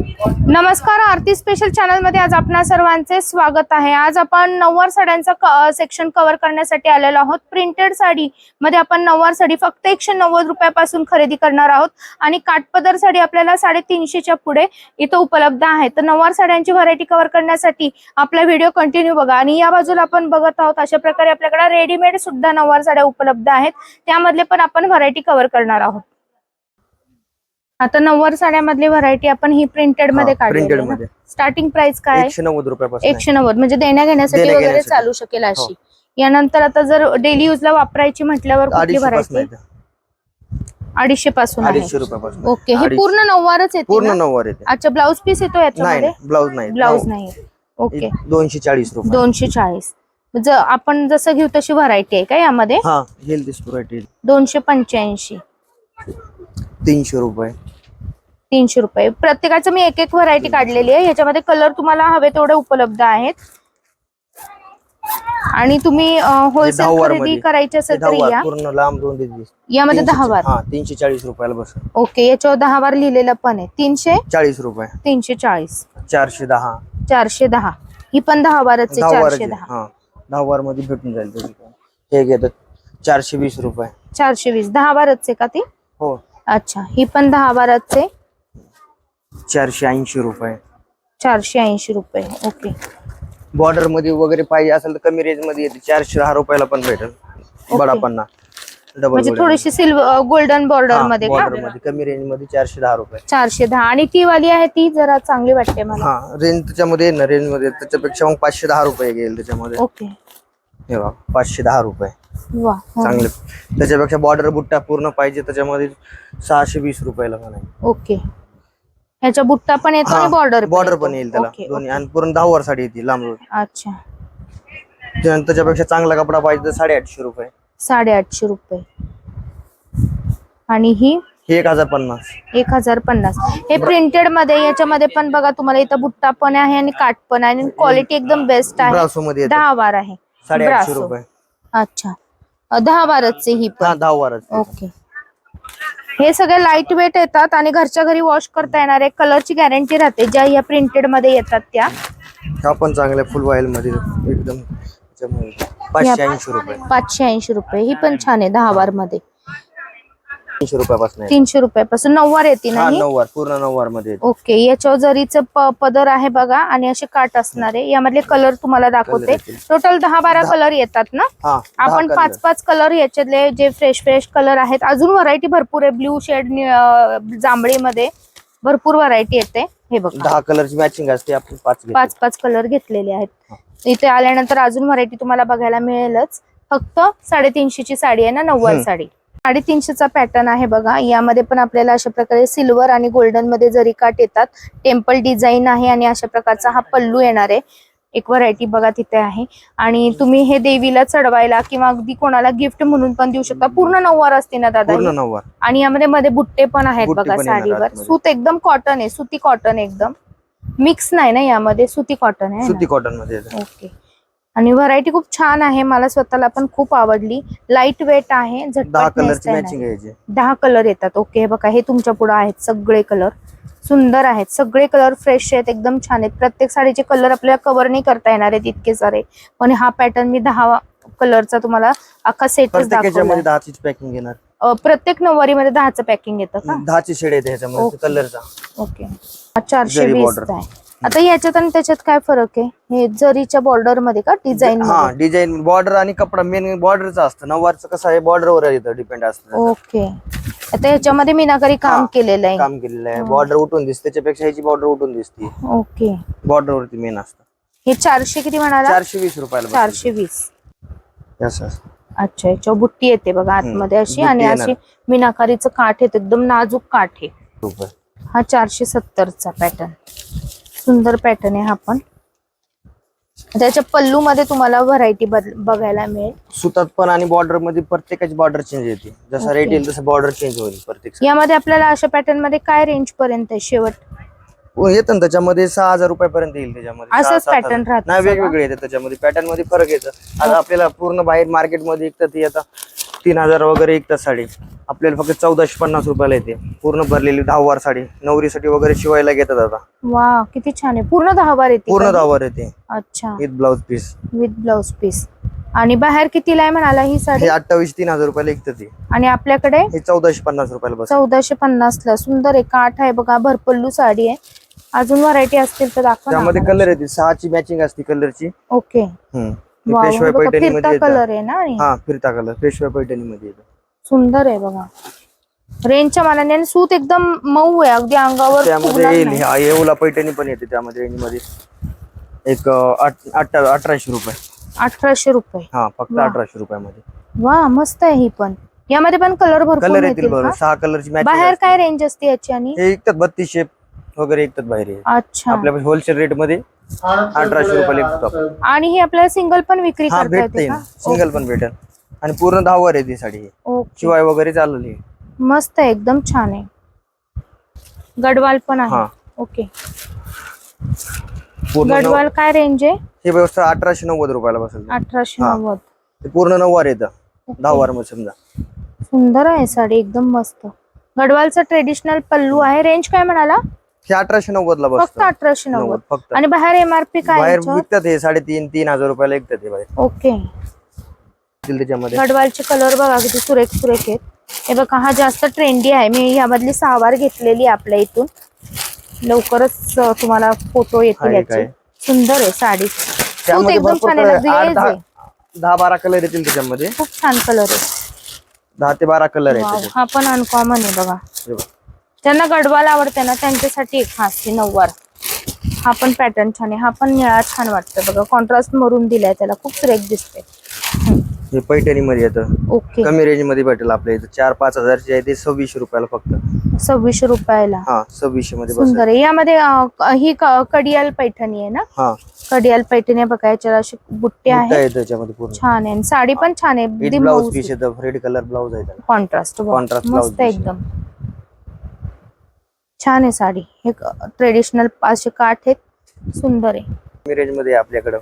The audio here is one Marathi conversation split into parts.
नमस्कार आरती स्पेशल चॅनलमध्ये आज आपणा सर्वांचे स्वागत आहे. आज आपण नऊवार साड्यांचा सेक्शन कव्हर करण्यासाठी आलेलो आहोत. प्रिंटेड साडी मध्ये आपण नऊवार साडी फक्त एकशे नव्वद रुपयापासून खरेदी करणार आहोत. आणि काटपदर साडी आपल्याला साडेतीनशेच्या पुढे इथं उपलब्ध आहे. तर नऊवार साड्यांची व्हरायटी कव्हर करण्यासाठी आपला व्हिडिओ कंटिन्यू बघा. आणि या बाजूला आपण बघत आहोत अशा प्रकारे आपल्याकडे रेडीमेड सुद्धा नऊवार साड्या उपलब्ध आहेत. त्यामधले पण आपण व्हरायटी कव्हर करणार आहोत. आता नऊवार साड्यामधली व्हरायटी आपण ही प्रिंटेडमध्ये प्रिंटेड काढली मध्ये. स्टार्टिंग प्राइस काय? एकशे नव्वद रुपयापासून आहे. एकशे नव्वद. म्हणजे देण्या घेण्यासाठी वगैरे. चालू शकेल अशी. यानंतर आता जर डेली युजला वापरायची म्हटल्यावर कुठली व्हरायटी. अडीचशे पासून अडीचशे रुपयापासून ओके. हे. पूर्ण नऊवारच येते पूर्ण? नऊवार येते अच्छा ब्लाऊज पीस येतो याच्यामध्ये? ब्लाऊज नाही. ब्लाऊज. नाही. ओके. एक दोनशे चाळीस रुपये. दोनशे चाळीस. आपण जसं घेऊ तशी व्हरायटी आहे का यामध्ये? हा दोनशे पंच्याऐंशी. तीनशे रुपये. तीनशे रुपये. प्रत्येकाचं मी एक एक व्हरायटी काढलेली आहे. याच्यामध्ये कलर तुम्हाला हवे तेवढे उपलब्ध आहेत. आणि तुम्ही होलसेल खरेदी. करायची असेल तर या. यामध्ये दहा वार. हा तीनशे चाळीस रुपयाला बस ओके याच्यावर दहा वार लिहिलेलं पण आहे. तीनशे? चाळीस रुपये. तीनशे चाळीस. चारशे दहा. चारशे दहा. ही पण दहा वारच आहे चारशे दहा. दहा वारमध्ये भेटून जाईल हे घेतात चारशे वीस रुपये. चारशे वीस. दहा वारच आहे का ती? हो. अच्छा ही पण दहा वारच. आहे चारशे ऐंशी रुपये. चारशे ऐंशी रुपये ओके. बॉर्डरमध्ये वगैरे पाहिजे असेल तर कमी रेंजमध्ये येते. चारशे दहा रुपयाला पण भेटेल. बडा पन्ना. डबल म्हणजे थोडीशी सिल्वर गोल्डन बॉर्डरमध्ये का? बॉर्डरमध्ये. कमी रेंजमध्ये चारशे दहा रुपये. चारशे दहा. आणि ती वाली आहे ती जरा चांगली वाटते मला. हा रेंज त्याच्यामध्ये आहे ना रेंजमध्ये त्याच्यापेक्षा मग पाचशे दहा रुपये घेईल त्याच्यामध्ये. ओके. हे बघा पाचशे दहा रुपये. वा हो. चांगले. त्याच्यापेक्षा बॉर्डर बुट्टा पूर्ण पाहिजे. त्याच्यामध्ये सहाशे वीस रुपयाला पण आहे. ओके. ह्याच्या बुट्टा पण येतो आणि बॉर्डर बॉर्डर पण येईल त्याला. ओके, दोन्ही आणि पूर्ण दहा वर साडी येते लांब अच्छा. त्यानंतर त्याच्यापेक्षा चांगला कपडा पाहिजे तर साडेआठशे रुपये. साडेआठशे रुपये. आणि ही? हे एक हजार पन्नास. एक हजार पन्नास. हे प्रिंटेडमध्ये याच्यामध्ये पण बघा तुम्हाला इथं बुट्टा पण आहे आणि काठ पण आहे. आणि क्वालिटी एकदम बेस्ट आहे. ब्रासो मध्ये येते. दहा वार आहे. साडेआठशे ब्रासो. रुपये. अच्छा. अ, दहा वारच ही हा पण. दहा वारच ओके हे सगळे लाइट वेट येतात आणि घरच्या घरी वॉश करता येणारे कलरची गॅरंटी राहते ज्या या प्रिंटेडमध्ये येतात त्या. हा पण चांगला फुल वाईल मध्ये एकदम पाचशे ऐंशी रुपये. पाचशे ऐंशी रुपये. ही पण छान आहे दहा वारमध्ये तीनशे रुपयापासून आहे. तीनशे रुपयापासून नऊवार येते हा नाही नऊवार पूर्ण नऊवारमध्ये येते. ओके याच्यावर जरीचं प- पदर आहे बघा आणि असे काट असणार आहे यामधले कलर तुम्हाला दाखवते येतील. टोटल दहा बारा कलर येतात ना हा दहा आपण. पाच पाच कलर याच्यातले जे फ्रेश फ्रेश कलर आहेत अजून व्हरायटी भरपूर आहे ब्ल्यू शेड जांभळीमध्ये भरपूर व्हरायटी येते हे बघा दहा कलरची मॅचिंग असते आपण पाच घेतो. पाच पाच कलर घेतलेले आहेत इथे आल्यानंतर अजून व्हरायटी तुम्हाला बघायला मिळेलच फक्त साडेतीनशेची साडी आहे ना हम्म. साडी साडेतीनशेचा पॅटर्न आहे बघा. यामध्ये पण आपल्याला अशा प्रकारे सिल्वर आणि गोल्डनमध्ये जरी काट येतात टेम्पल डिझाईन आहे आणि अशा प्रकारचा हा पल्लू येणार आहे. एक व्हरायटी बघा तिथे आहे. आणि तुम्ही हे देवीला चढवायला किंवा अगदी कोणाला गिफ्ट म्हणून पण देऊ शकता. पूर्ण नऊवार असते ना दादा आणि यामध्ये मध्ये बुट्टे पण आहेत बघा साडीवर. सूत एकदम कॉटन आहे सुती कॉटन एकदम. मिक्स नाही ना यामध्ये सुती कॉटन आहे? सुती कॉटनमध्ये. ओके आणि व्हरायटी खूप छान आहे. मला स्वतःला पण खूप आवडली. लाइट वेट आहे दहा कलरची. मॅचिंग दहा कलर येतात. ओके बघा हे तुमच्यापुढे आहेत सगळे कलर सुंदर आहेत. सगळे कलर फ्रेश आहेत. एकदम छान आहेत. प्रत्येक साडीचे कलर आपल्याला कव्हर नाही करता येणार आहेत इतके सारे. पण हा पॅटर्न मी दहा कलरचा तुम्हाला अख्खा दहाचीच पॅकिंग येणार प्रत्येक नऊवारी मध्ये दहाचं पॅकिंग येतं का? दहाची शेड येते ह्याच्यामध्ये. कलरचा ओके चारशे वीस. आहे. आता याच्यात आणि त्याच्यात काय फरक आहे? हे जरीच्या बॉर्डरमध्ये का डिझाईन हा डिझाईन बॉर्डर आणि कपडा मेन बॉर्डरचा असतं. नऊवारचं कसं आहे बॉर्डरवर येतं डिपेंड असतं. ओके आता ह्याच्यामध्ये मीनाकारी काम हा, केलेलं आहे. काम केलेलं आहे. बॉर्डर उठून दिसते त्याच्यापेक्षा ह्याची बॉर्डर उठून दिसते. ओके बॉर्डर वरती मेन असतं. हे चारशे किती म्हणाला? चारशे वीस रुपयाला. चारशे वीस. अच्छा याच्यावर बुट्टी येते बघा आतमध्ये अशी बुट्टी आणि येणार. अशी मीनाकारीचं काठ येतं एकदम नाजूक काठ आहे. रुपये हा चारशे सत्तरचा पॅटर्न सुंदर पॅटर्न आहे हा पण. त्याच्या पल्लू मध्ये तुम्हाला व्हरायटी बघायला मिळेल. सुतात पण आणि बॉर्डरमध्ये प्रत्येकाची बॉर्डर चेंज येते. जसा रेट येईल तसं बॉर्डर चेंज होईल प्रत्येक यामध्ये आपल्याला अशा पॅटर्नमध्ये काय रेंज पर्यंत शेवट? हो, येतं ना त्याच्यामध्ये सहा हजार रुपयापर्यंत येईल त्याच्यामध्ये. असंच pattern राहतं नाही? वेगवेगळे येतात त्याच्यामध्ये. पॅटर्नमध्ये फरक येतं. आता आपल्याला पूर्ण बाहेर मार्केटमध्ये विकतात ते आता. तीन हजार वगैरे एक तास साडी. आपल्याला फक्त चौदाशे पन्नास रुपयाला येते. पूर्ण भरलेली दहावार साडी. नवरीसाठी वगैरे शिवायला घेतात आता. वा किती छान आहे. पूर्ण दहा बार येते पूर्ण? दहावार येते. अच्छा. With blouse piece. With blouse piece. आणि बाहेर कितीला आहे म्हणाला ही साडी? हे अठ्ठावीस तीन हजार रुपयाला विकतात ते. आणि आपल्याकडे? हे चौदाशे पन्नास रुपयाला बस. चौदाशे पन्नास ला सुंदर आहे. काठ आहे बघा. भरपल्लू साडी आहे. अजून व्हरायटी असतील तर दाखवा ना त्यामध्ये आम्हाला. कलर येते सहाची मॅचिंग असते कलरची ओके वाव, पेशवाय बघा, पैठणी मध्ये कलर आहे ना हा फिरता कलर पेशवाय पैठणी मध्ये येतं. सुंदर आहे बघा. रेंजच्या मानाने आणि सूत एकदम मऊ आहे. अगदी अंगावर त्यामध्ये येईल. हा येवला पैठणी पण येते त्यामध्ये रेंजमध्ये. एक अठराशे रुपये. अठराशे रुपये. हा फक्त. अठराशे रुपयामध्ये. वा मस्त आहे ही पण. यामध्ये पण कलर भरपूर कलर येतील बरोबर? सहा कलरची बाहेर काय रेंज असते याची आणि? हे विकतात बत्तीसशे वगैरे विकतात बाहेर. अच्छा. आपल्या होलसेल रेटमध्ये अठराशे रुपयाला विकतो आपण. आणि ही आपल्याला सिंगल पण विक्री हा करता भेटते. येते का? सिंगल पण भेटेल. आणि पूर्ण दहावर आहे ती साडी. ही. ओके शिवाय वगैरे चालली मस्त आहे एकदम छान आहे. गडवाल पण आहे. हा. ओके पूर्ण नऊ- गडवाल काय रेंज आहे? ही व्यवस्था अठराशे नव्वद रुपयाला बसेल. अठराशे हा. नव्वद. ते पूर्ण नऊवार येतं दहावारमध्ये समजा. सुंदर आहे साडी एकदम मस्त. गडवालचा ट्रेडिशनल पल्लू आहे. रेंज काय म्हणाला? हे अठराशे नव्वद ला फक्त बसतं अठराशे नव्वद. फक्त. आणि बाहेर एमआरपी काय बाहेर याच्यावर? विकतात हे साडेतीन तीन हजार रुपयाला विकतात हे बाहेर. ओके. त्याच्यामध्ये. गडवालचे कलर बघा किती सुरेख सुरेख आहेत. हे बघा हा जास्त ट्रेंडी आहे. मी ह्यामधली सहावार घेतलेली आहे आपल्या इथून. लवकरच अं, तुम्हाला फोटो येतील आहे याचे. काय? सुंदर आहे साडी. सूत त्यामध्ये एकदम भरपूर छान color आहे. आहे. आठ glaze दहा आहे दहा बारा कलर येतील त्याच्यामध्ये. खूप छान कलर आहे. दहा ते बारा कलर वाव, त्याच्यात. हा पण अनकॉमन आहे बघा. हे बघ. ज्यांना गडवाल आवडते ना त्यांच्यासाठी एक खास आहे नऊवार. हा पण पॅटर्न छान आहे. हा पण निळा छान वाटतं बघा. कॉन्ट्रास्ट मरून दिलाय त्याला. खूप सुरेख दिसते हे पैठणी मध्ये येतं. ओके कमी रेंजमध्ये भेटेल आपल्या इथं. चार पाच हजारची आहे ते. सव्वीसशे रुपयाला फक्त. सव्वीसशे रुपयाला. हा सव्वीसशे मध्ये बसेल सुंदर आहे. यामध्ये अं, क- ही क- कडियाल पैठणी आहे ना? हा. कडियाल पैठणी बघा. याच्यावर अशी बुट्टे बुट्टा आहे आहे त्याच्यामध्ये पूर्ण. छान आहे. आणि साडी पण छान आहे. विथ ब्लाउज पीस येतं. रेड कलर ब्लाउज आहे त्याला. कॉन्ट्रास्ट Contrast blouse मस्त आहे. piece एकदम. छान आहे साडी. हे ट्रेडिशनल असे काठ आहेत. सुंदर आहे. रेंजमध्ये आपल्याकडं.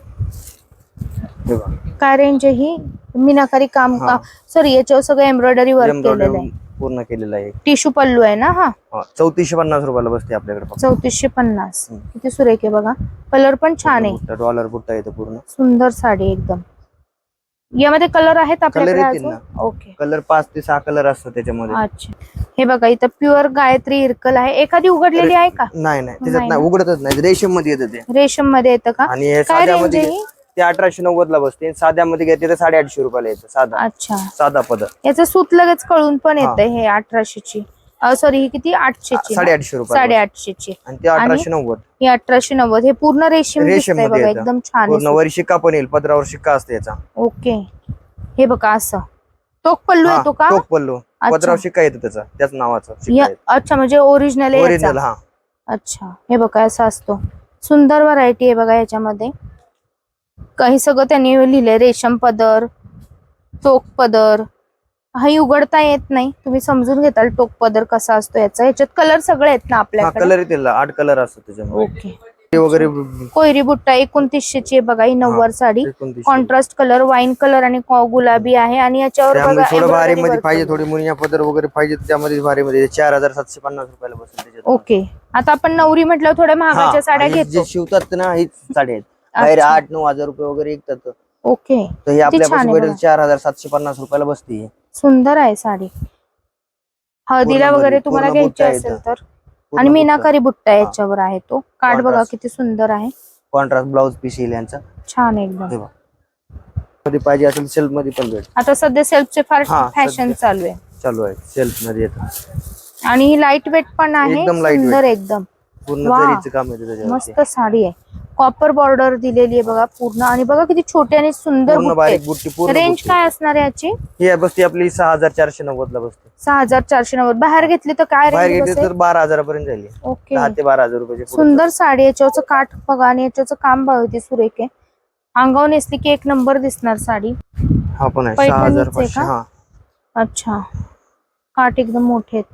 काय रेंज आहे ही? मीनाकारी काम हा. सॉरी याच्यावर सगळं एम्ब्रॉयडरी वर्क केलेलं आहे. पूर्ण केलेलं आहे. टिश्यू पल्लू आहे ना हा? चौतीसशे पन्नास रुपयाला बसते आपल्याकडे चौतीसशे पन्नास. किती सुरेख आहे बघा. कलर पण छान आहे. डॉलर बुट्टा येतं पूर्ण. सुंदर साडी एकदम. यामध्ये कलर आहेत आपल्याकडे येतील अजून? ओके कलर पाच ते सहा कलर असतात त्याच्यामध्ये. अच्छा. हे बघा इथं प्युअर गायत्री इरकल आहे. एखादी उघडलेली आहे का? नाही नाही. त्याच्यात नाही नाही उघडतच नाही. रेशममध्ये येतं ते. रेशममध्ये येतं का? आणि हे काय साध्यामध्ये आहे ही? ते अठराशे नव्वद ला बसते साध्यामध्ये घेतले तर साडेआठशे रुपयाला येतं साधा. अच्छा. साधा पद. याचं सूत लगेच कळून पण येतं हे अठराशे ची सॉरी ही किती? आठशे ची साडेआठशे रुपये साडेआठशे ची आणि ते अठराशे नव्वद. ही अठराशे नव्वद. हे पूर्ण रेशीम रेशीम बघा. एकदम छान पूर्ण शिक्का पण येईल पदरावर शिक्का असते याचा. ओके. हे बघा असं. टोक पल्लू येतो का? टोक पल्लू. पदरावर शिक्का येतो त्याचा त्याच नावाचा अच्छा म्हणजे ओरिजिनल ओरिजिनल हा. अच्छा हे बघा असं असतो. सुंदर व्हरायटी आहे बघा याच्यामध्ये. काही सगळं त्यांनी लिहिलंय रेशम पदर टोक पदर हाही उघडता येत नाही. तुम्ही समजून घेताल टोक पदर कसा असतो याचा. याच्यात कलर सगळे आहेत ना हा आपल्याकडे? कलर येतील. आठ कलर असतात त्याच्यामध्ये. ओके. वगैरे कोयरी बुट्टा एकोणतीसशे ची आहे बघा ही नऊवार sari. Contrast colour wine colour आणि गुलाबी आहे. आणि याच्यावर त्यामध्ये बघा थोडं भारी मध्ये पाहिजे. थोडी मुनिया पदर वगैरे पाहिजे त्यामध्ये भारी मध्ये चार हजार सातशे पन्नास रुपयाला बसेल त्याच्यात. ओके. आता आपण नवरी म्हटलं थोड्या महागाच्या हा, साड्या घेतो. शिवतात ना हीच साडी आहेत. बाहेर. आठ नऊ हजार रुपये वगैरे विकतात. ओके. तर हे बघा. चार हजार सातशे पन्नास रुपयाला बसते ही. सुंदर आहे साडी. हळदीला वगैरे तुम्हाला घ्यायची असेल. तर. आणि. मीनाकारी बुट्टा याच्यावर आहे तो. कार्ड बघा. किती सुंदर आहे. कॉन्ट्रास्ट ब्लाउज पीस येईल यांचा. छान एकदम. मध्ये पाहिजे असेल सेल्फमध्ये पण भेट आता सध्या सेल्फचे फार फॅशन. चालू आहे. चालू आहे. सेल्फमध्ये आणि लाइट वेट पण आहे. सुंदर एकदम. पूर्ण वा. जरीचं काम येतं त्याच्यावरती. मस्त साडी आहे. कॉपर बॉर्डर दिलेली आहे बघा पूर्ण. आणि बघा किती छोटे आणि सुंदर पूर्ण बारीक बुट्टी पूर्ण रेंज बुट्टी. काय असणार आहे याची? ही आहे बसते आपली सहा हजार चारशे नव्वद ला बसते सहा हजार चारशे नव्वद. बाहेर घेतली तर काय बाहेर रेंज घेतली तर बारा हजारापर्यंत जाईल ही. ओके. दहा ते बारा हजार रुपयाचे पुढे. सुंदर साडी याच्यावरचं काठ बघा आणि याच्यावरचं काम बघा किती सुरेख आहे. अंगावर नेसली की एक नंबर दिसणार साडी. हा पण आहे. सहा हजार पैठणीच आहे पाचशे का? हा. अच्छा. काठ एकदम मोठे आहेत.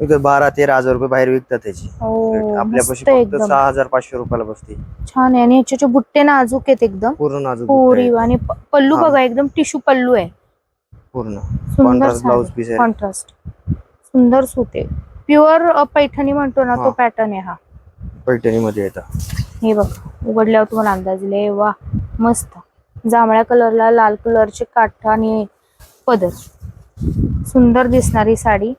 बारा तेरा हजार रुपये बाहेर विकतात त्याची. हो आपल्यापाशी फक्त सहा हजार पाचशे रुपयाला बसते. छान आहे. आणि ह्याचे बुट्टे नाजूक आहेत एकदम. पूर्ण नाजूक पोरी. आणि प- पल्लू हा. बघा एकदम टिश्यू पल्लू आहे. पूर्ण. सुंदर कॉन्ट्रास्ट ब्लाउज पीस आहे. कॉन्ट्रास्ट सुंदर सूत आहे. प्युअर पैठणी म्हणतो ना तो हा. पॅटर्न आहे हा. पैठणी मध्ये येतात हे बघ उघडल्यावर तुम्हाला अंदाज येईल. वा मस्त. जांभळ्या कलरला लाल कलरचे काठ आणि पदर. सुंदर दिसणारी साडी.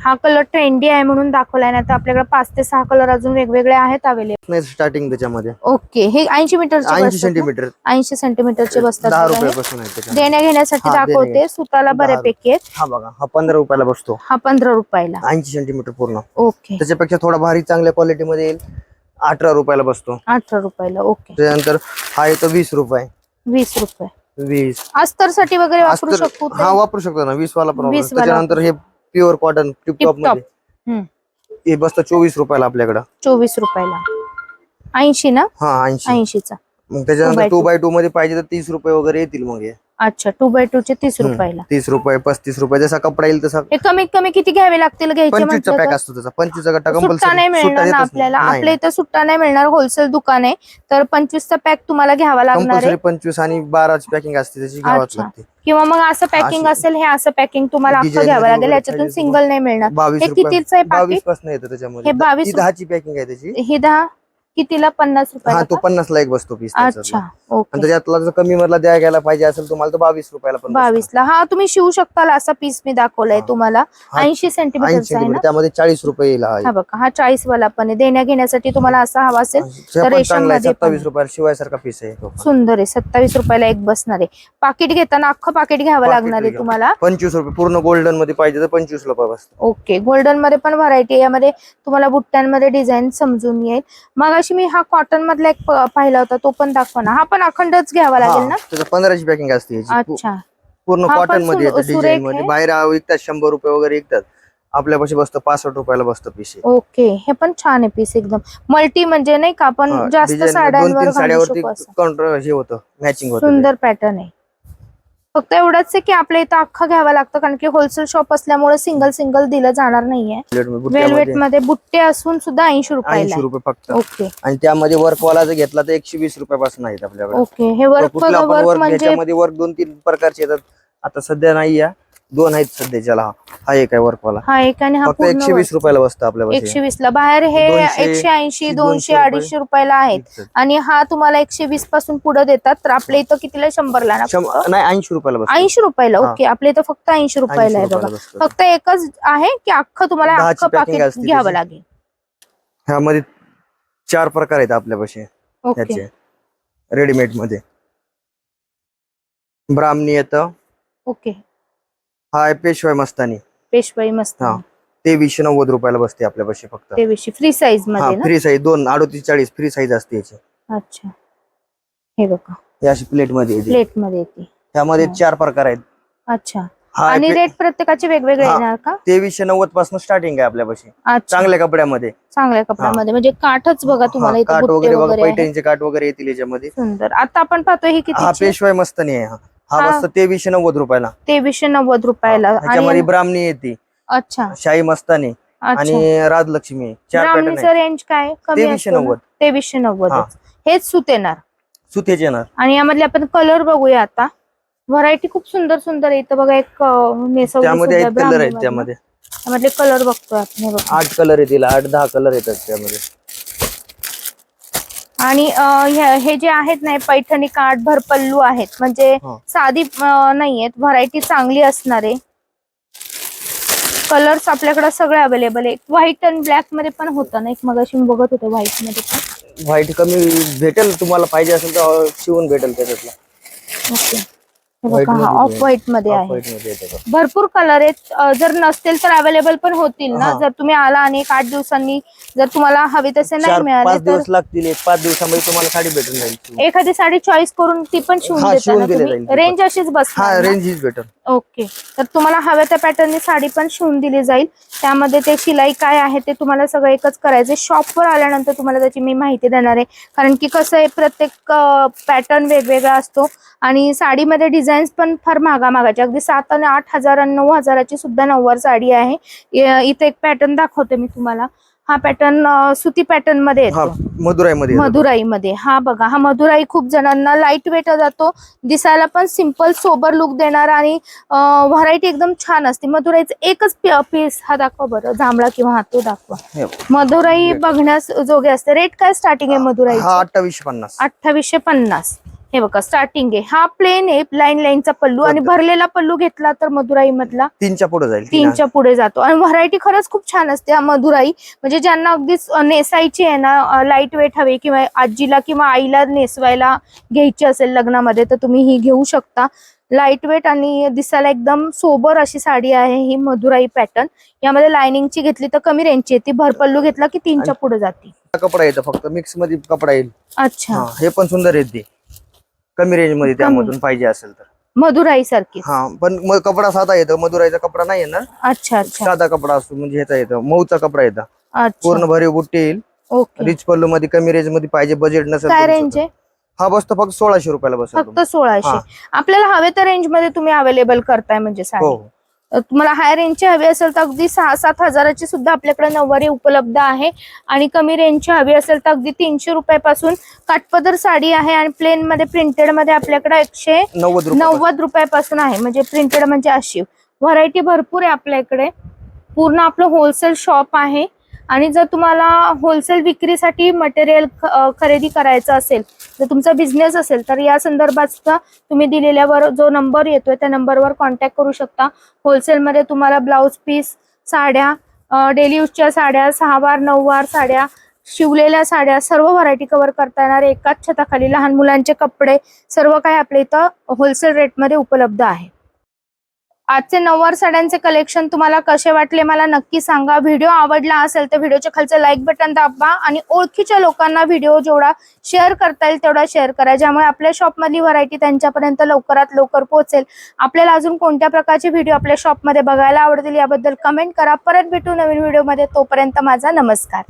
हा कलर ट्रेंडी आहे म्हणून दाखवलाय ना तर आपल्याकडे पाच ते सहा कलर अजून वेगवेगळे आहेत अवेलेबल नाही स्टार्टिंग त्याच्यामध्ये. ओके हे ऐंशी मीटरचे ऐंशी? सेंटीमीटर ऐंशी सेंटीमीटरचे बसतात दहा. रुपयापासून आहे त्याच्यामध्ये. देण्या घेण्यासाठी हा, दाखवते सुताला दहा बऱ्यापैकी आहेत हा बघा हा पंधरा रुपयाला बसतो. हा पंधरा रुपयाला. ऐंशी सेंटीमीटर पूर्ण. ओके. त्याच्यापेक्षा थोडा भारी चांगल्या क्वालिटी मध्ये येईल. अठरा रुपयाला बसतो. अठरा रुपयाला ओके. त्याच्यानंतर हा येतो वीस रुपये. वीस रुपये. वीस. अस्तरसाठी वगैरे वापरू अस्तर- शकतो हा वापरू शकतो ना वीस वाला पण वापरू 20 शकतो. वाला त्याच्यानंतर हे pure cotton tip top tip top. मध्ये. हे बसतं चोवीस रुपयाला आपल्याकडं. चोवीस रुपयाला. ऐंशी ना? हा ऐंशी. ऐंशीचा. मग त्याच्यानंतर टू. बाय टू मध्ये पाहिजे तर तीस रुपये वगैरे येतील मग हे. अच्छा टू बाय टू चे तीस. रुपयाला. तीस रुपये पस्तीस रुपये जसा कपडा येईल तसा. हे कमीत कमी किती घ्यावे लागतील घ्यायचे पंचवीसचा म्हटलं पॅक? असतो त्याचा. पंचवीसचा गट्टा सुट्टा कंपल्सरी नाही मिळणार ना आपल्याला. आपल्या इथं सुट्टा नाही मिळणार होलसेल दुकान आहे. तर पंचवीसचा पॅक तुम्हाला घ्यावा लागणार आहे. पंचवीस आणि बाराची पॅकिंग असते त्याची घ्यावाच अच्छा. लागते. किंवा मग असं पॅकिंग असेल हे असं पॅकिंग तुम्हाला अख्खं Design घ्यावं लागेल याच्यातून सिंगल नाही मिळणार. हे कितीचं आहे बावीसपासून येतं त्याच्यामध्ये. हे बावीस दहाची पॅकिंग आहे त्याची. ही दहा? कितीला? पन्नास हा रुपयाला तो का? पन्नास ला एक बसतो पीस अच्छा आणि ओके. त्याच्यातला जर कमी मधला द्या गेला पाहिजे असेल तुम्हाला तर बावीस रुपयाला पण बावीस ला हा तुम्ही शिवू शकताल असा पीस मी दाखवलाय हा. तुम्हाला. हा. ऐंशी ऐंशी सेंटीमीटरचा आहे ना? सेंटीमीटर त्यामध्ये चाळीस रुपये येईल हा हा बघा. हा चाळीस वाला पण आहे. देण्या घेण्यासाठी तुम्हाला असा हवा असेल तर रेशममध्ये पण. सत्तावीस. रुपयाला शिवायसारखा पीस आहे तो पण. सुंदर आहे. सत्तावीस रुपयाला एक बसणार आहे. पाकिट घेताना अख्खं पाकिट घ्यावं लागणार आहे. तुम्हाला. पंचवीस रुपये. पूर्ण गोल्डनमध्ये पाहिजे तर पंचवीस रुपये बसतो. ओके. गोल्डनमध्ये पण व्हरायटी यामध्ये तुम्हाला बुट्ट्यांमध्ये डिझाईन समजून येईल. मग अशी मी हा कॉटन मधला एक प- पाहिला होता तो पण दाखवा ना. हा पण अखंडच घ्यावा लागेल ना? त्याचं पंधराची पॅकिंग असते याची. पू- अच्छा. पूर्ण हा पण कॉटनमध्ये सुर- येतं सुरेख डिझाईन मध्ये. आहे. बाहेर विकतात शंभर रुपये वगैरे विकतात. आपल्यापाशी बसतं पासष्ट रुपयाला बसतं पीस ओके हे पण छान आहे पीस एकदम. मल्टी म्हणजे नाही का आपण जास्त दोन साड्यांवर तीन घालू साड्यावरती शकू असं. काउंटर हे होतं मॅचिंग होतं ते. सुंदर पॅटर्न आहे. फक्त एवढंच आहे की आपल्या इथं अख्खं घ्यावं लागतं कारण की होलसेल शॉप असल्यामुळे सिंगल सिंगल दिलं जाणार नाहीये. वेलवेटमध्ये बुट्टे असून सुद्धा ऐंशी रुपयाला ऐंशी आहे. रुपये फक्त. ओके. आणि त्यामध्ये वर्कवाला जर घेतला तर एकशे वीस रुपयापासून आहेत आपल्याकडे. ओके. हे वर्क कुठला बघा आपण वर्क वर्क म्हणजे याच्यामध्ये वर्क दोन तीन प्रकारचे येतात. आता सध्या नाही या दोन आहेत सध्याच्याला हा. हा एक आहे वर्कवाला. हा एक आणि हा फक्त पूर्ण एकशे वीस रुपयाला बसतं आपल्या एकशे वीस ला. बाहेर हे दोनशे- एकशे ऐंशी दोनशे दोनशे रुपये. अडीचशे रुपयाला आहेत. आणि हा तुम्हाला एकशे वीसपासून पुढे देतात. तर आपल्या इथं कितीला? शंभरला ना फक्त? नाही ऐंशी रुपयाला बसतं. ऐंशी रुपयाला. हा. ओके. आपल्या इथं फक्त ऐंशी रुपयाला 80 आहे बघा. बसतं. फक्त एकच आहे की अख्खं तुम्हाला दहाची अख्खं packing पाकिट असते घ्यावं त्याची. लागेल. ह्यामध्ये चार प्रकार आहेत आपल्यापाशी. ओके. ह्याचे रेडीमेडमध्ये. ब्राह्मणी येतं. ओके. हा आहे पेशवाई मस्तानी. पेशवाई मस्त हा. तेवीसशे नव्वद रुपयाला बसते आपल्यापाशी फक्त. तेवीसशे फ्री साईज हा मध्ये ना? फ्री साईज दोन अडोतीस चाळीस फ्री साईज असते याची. अच्छा. हे बघा. ही अशी प्लेटमध्ये येते. प्लेटमध्ये येते. त्यामध्ये हा. चार प्रकार आहेत. अच्छा. हा आणि रेट प्रत्येकाचे वेगवेगळे हा. येणार का? तेवीसशे नव्वदपासून स्टार्टिंग आहे आपल्यापाशी अच्छा. चांगल्या कपड्यामध्ये. चांगल्या कपड्यामध्ये. म्हणजे काठच बघा तुम्हाला हा, इथं काठ बुट्टे वगैरे बघा वगैरे आहे. पैठणीचे काठ वगैरे येतील याच्यामध्ये. सुंदर. आता आपण पाहतोय ही हा किती पेशवाई मस्तानी आहे हा. हा हा. बसतो तेवीसशे नव्वद रुपयाला. तेवीसशे नव्वद रुपयाला. ह्याच्यामध्ये आणि ब्राह्मणी येते. अच्छा. शाही मस्तानी. अच्छा. आणि राजलक्ष्मी. आहे. चार पॅटर्न ब्राह्मणीचं आहे रेंज काय? कमी तेवीसशे असतो ना? नव्वद. तेवीसशे नव्वद हा. हेच सूत येणार. सुतेचे येणार. आणि यामधले आपण कलर बघूया आता. व्हरायटी खूप सुंदर सुंदर आहे. इथं बघा एक अं, नेसवली त्यामध्ये आहेत कलर आहेत. त्यामध्ये. त्यामधले कलर बघतोय आपण. हे बघा. आठ कलर येतील आठ दहा कलर येतात त्यामध्ये. आणि हे जे आहेत ना पैठणी काठ भरपल्लू आहेत. म्हणजे. साधी नाहीयेत. व्हरायटी चांगली असणार. आहे कलर्स आपल्याकडे सगळे अवेलेबल आहे व्हाईट आणि ब्लॅकमध्ये पण होतं ना? एक मगाशी मी बघत होते व्हाईटमध्ये पण. व्हाईट कमी भेटेल तुम्हाला पाहिजे असेल तर शिवून भेटेल त्याच्यातला. ओके. बघा हा ऑफ आहे. व्हाईटमध्ये आहे? भरपूर कलर आहेत जर नसतील तर अवेलेबल पण होतील ना. जर तुम्ही आला आणि एक आठ दिवसांनी जर तुम्हाला हवे तसे नाही मिळाले पाच तर दिवस लागतील एक पाच दिवसामध्ये तुम्हाला साडी भेटून जाईल एखादी साडी चॉईस करून ती पण शिवून देता ना तुम्ही रेंज अशीच हा ना? रेंज हीच भेटेल ओके. तर तुम्हाला हव्या त्या पॅटर्ननी साडी पण शिवून दिली जाईल. त्यामध्ये ते शिलाई काय आहे ते तुम्हाला सगळं एकच करायचं शॉपवर आल्यानंतर तुम्हाला त्याची मी माहिती देणार आहे. कारण की कसं आहे प्रत्येक पॅटर्न वेगवेगळा असतो. आणि साडीमध्ये डिझाईन्स पण फार महागा महागाचे अगदी सात आणि आठ हजार आणि नऊ हजाराची सुद्धा नऊवार साडी आहे. इथे एक पॅटर्न दाखवते मी तुम्हाला. हा पॅटर्न सुती पॅटर्नमध्ये हा येतो. मदुराईमध्ये येतो. मधुराईमध्ये. हा बघा हा मधुराई खूप जणांना लाइट वेट जातो. दिसायला पण सिंपल सोबर लुक देणार आणि व्हरायटी एकदम छान असते. मधुराईचं एकच पीस हा दाखवा बरं. जांभळा किंवा हा तो दाखवा. मधुराई बघण्यास जोगे असते. रेट काय स्टार्टिंग आहे मधुराई हा अठ्ठावीसशे पन्नास. अठ्ठावीसशे पन्नास. हे बघा स्टार्टिंग आहे. हा प्लेन आहे लाईन लाईनचा पल्लू आणि. भरलेला पल्लू घेतला तर मधुराई मधला तीनच्या पुढे जाईल तीन तीनच्या पुढे जातो. आणि व्हरायटी खरंच खूप छान असते हा मधुराई म्हणजे ज्यांना अगदीच नेसायची आहे ना लाइट वेट हवी किंवा आजीला किंवा आईला नेसवायला घ्यायची असेल लग्नामध्ये तर तुम्ही ही घेऊ शकता. लाइट वेट आणि दिसायला एकदम सोबर अशी साडी आहे ही मधुराई पॅटर्न यामध्ये लाइनिंगची घेतली तर कमी रेंजची आहे. ती भरपल्लू घेतला की तीनच्या पुढे जाते. कपडा येतो फक्त मिक्समध्ये कपडा येईल. अच्छा. हे पण सुंदर येते कमी रेंजमध्ये त्यामधून पाहिजे असेल तर. मधुराई सारखी हा पण मग कपडा साधा येतो. मदुराईचा कपडा नाही येणार अच्छा अच्छा. साधा कपडा असतो. म्हणजे ह्याचा येतो. मऊचा कपडा येतो. अच्छा. पूर्ण भरीव बुट्टी येईल. ओके. रिच पल्लू मध्ये कमी रेंजमध्ये पाहिजे बजेट नसेल काय रेंज आहे? हा बसतो फक्त सोळाशे रुपयाला बसेल फक्त सोळाशे. हा. आपल्याला हवे त्या रेंजमध्ये तुम्ही अवेलेबल करताय म्हणजे हो साडी हो. तुम्हाला हाय रेंजची हवी असेल तर अगदी सहा सात हजाराची सुद्धा आपल्याकडे नऊवारी उपलब्ध आहे. आणि कमी रेंजची हवी असेल तर अगदी तीनशे रुपयापासून काटपदर साडी आहे आणि प्लेन मध्ये प्रिंटेडमध्ये आपल्याकडे एकशे नव्वद रुपये नव्वद रुपयापासून आहे. म्हणजे प्रिंटेड म्हणजे अशी. व्हरायटी भरपूर आहे आपल्या इकडे. पूर्ण आपलं होलसेल शॉप आहे. आणि जर तुम्हाला होलसेल विक्रीसाठी मटेरियल खरेदी करायचं असेल जर तुमचा बिझनेस असेल तर या संदर्भातचा तुम्ही दिलेल्यावर जो नंबर येतोय त्या नंबरवर कॉन्टॅक्ट करू शकता. होलसेलमध्ये तुम्हाला ब्लाऊज पीस साड्या डेली यूजच्या साड्या सहा वार नऊ वार साड्या शिवलेल्या साड्या सर्व व्हरायटी कव्हर करता येणार. एकाच छताखाली लहान मुलांचे कपडे सर्व काही आपल्या इथं होलसेल रेटमध्ये उपलब्ध आहे. आजचे नऊवार साड्यांचे कलेक्शन तुम्हाला कसे वाटले मला नक्की सांगा. व्हिडिओ आवडला असेल तर व्हिडिओच्या खालचं लाईक बटन दाबा आणि ओळखीच्या लोकांना व्हिडिओ जेवढा शेअर करता येईल तेवढा शेअर करा. ज्यामुळे आपल्या शॉपमधली व्हरायटी त्यांच्यापर्यंत लवकरात लवकर पोहोचेल. आपल्याला अजून कोणत्या प्रकारचे व्हिडिओ आपल्या शॉपमध्ये बघायला आवडतील याबद्दल कमेंट करा. परत भेटू नवीन व्हिडिओमध्ये तोपर्यंत माझा नमस्कार.